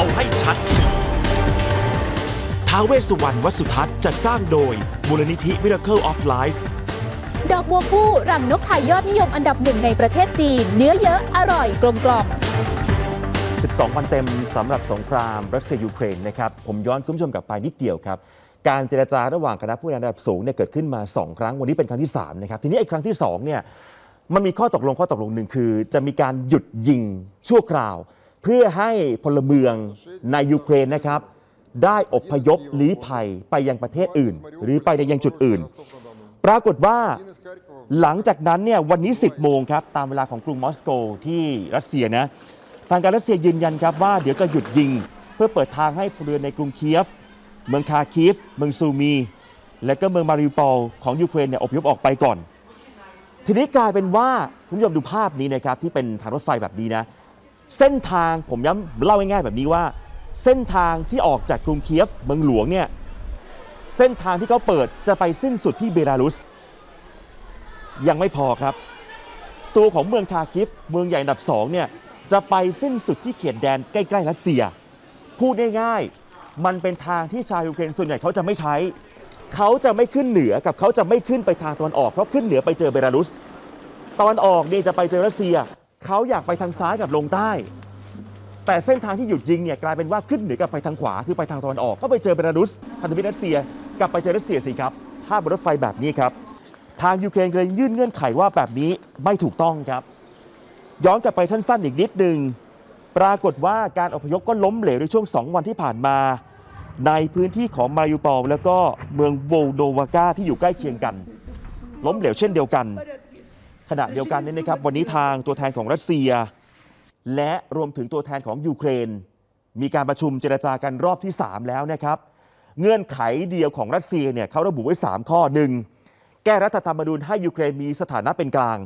เอาให้ชัด ท้าวเวสสุวรรณวัดสุทัศน์จัดสร้างโดยมูลนิธิ Miracle of Life ดอกบัวคู่รังนกไทยยอดนิยมอันดับหนึ่งในประเทศจีน เนื้อเยอะอร่อยกลมกล่อม 12 วันเต็มสำหรับสงครามรัสเซียยูเครนนะครับผมย้อนคุณผู้ชมกลับไปนิดเดียวครับ การเจรจาระหว่างคณะผู้นำระดับสูงเนี่ยเกิดขึ้นมา 2 ครั้งวันนี้เป็นครั้งที่ 3 นะครับ ทีนี้ไอ้ครั้งที่ 2 เนี่ยมันมีข้อตกลงข้อตกลงหนึ่งคือ จะมีการหยุดยิงชั่วคราว เพื่อให้พลเมืองในยูเครนนะครับ ได้อพยพลี้ภัยไปยังประเทศอื่น หรือไปในยังจุดอื่น ปรากฏว่าหลังจากนั้นเนี่ยวันนี้ 10 โมงครับ ตามเวลาของกรุงมอสโกที่รัสเซียนะทางการรัสเซียยืนยันครับว่าเดี๋ยวจะหยุดยิง เพื่อเปิดทางให้พลเรือนในกรุงเคียฟ เมืองคาคีฟ เมืองซูมี และก็เมืองมาริอุปอลของยูเครนเนี่ยอพยพออกไปก่อน ทีนี้กลายเป็นว่าคุณผู้ชมดูภาพนี้นะครับที่เป็นทางรถไฟแบบนี้นะ เส้นทางผมย้ำเล่าง่ายๆแบบนี้ว่า เส้นทางที่ออกจากกรุงเคียฟเมืองหลวงเนี่ยเส้นทางที่เขาเปิดจะไปสิ้นสุดที่เบลารุส ยังไม่พอครับ ตัวของเมืองคาคิฟ เมืองใหญ่อันดับสองเนี่ยจะไปสิ้นสุดที่เขตแดนใกล้ๆรัสเซีย พูดง่ายๆมันเป็นทางที่ชาวยูเครนส่วนใหญ่เขาจะไม่ใช้ เขาจะไม่ขึ้นเหนือกับเขาจะไม่ขึ้นไปทางตะวันออกเพราะขึ้นเหนือไปเจอเบลารุสตะวันออกนี่จะไปเจอรัสเซีย เขาอยากไปทางซ้ายกับลงใต้ แต่เส้นทางที่หยุดยิงเนี่ยกลายเป็นว่าขึ้นเหนือกับไปทางขวาคือไปทางตะวันออก ก็ไปเจอเบลารุสพันธมิตรรัสเซียกลับไปเจอรัสเซียสิครับภาพบนรถไฟแบบนี้ครับ ทางยูเครนเลยยื่นเงื่อนไขว่าแบบนี้ไม่ถูกต้องครับ ย้อนกลับไปสั้นๆอีกนิดหนึ่งปรากฏว่าการอพยพก็ล้มเหลวในช่วง 2 วันที่ผ่านมา ในพื้นที่ของมาริอุปอลแล้วก็เมืองโวลโนวาก้าที่อยู่ใกล้เคียงกัน ล้มเหลวเช่นเดียวกัน ขณะเดียวกันนี่นะครับวันนี้ทางตัวแทนของรัสเซีย และรวมถึงตัวแทนของยูเครน มีการประชุมเจรจากันรอบที่ 3 แล้วนะครับ เงื่อนไขเดียวของรัสเซียเนี่ยเขาระบุไว้ 3 ข้อหนึ่งแก้รัฐธรรมนูญให้ยูเครนมีสถานะเป็นกลาง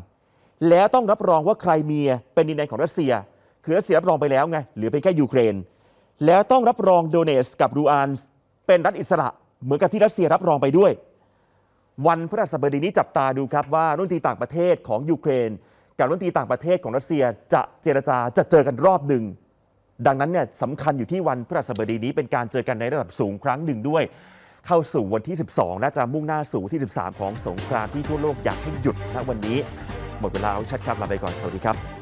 แล้วต้องรับรองว่าใครเมียเป็นดินแดนของรัสเซีย คือรัสเซียรับรองไปแล้วไงเหลือเป็นแค่ยูเครน แล้วต้องรับรองโดเนสกับรูอานเป็นรัฐอิสระเหมือนกับที่รัสเซียรับรองไปด้วย วันพฤหัสบดีนี้จับตาดูครับว่ารุ่นตีต่างประเทศของยูเครน กับรุ่นตีต่างประเทศของรัสเซียจะเจรจาจะเจอกันรอบหนึ่งดังนั้นเนี่ยสำคัญอยู่ที่วันพฤหัสบดีนี้เป็นการเจอกันในระดับสูงครั้งหนึ่งด้วย เข้าสู่วันที่ 12 น่าจะมุ่งหน้าสู่ที่ 13 ของสงกรานต์ที่ทั่วโลกอยากให้หยุดนะวันนี้ หมดเวลาเอาชัดครับลาไปก่อนสวัสดีครับ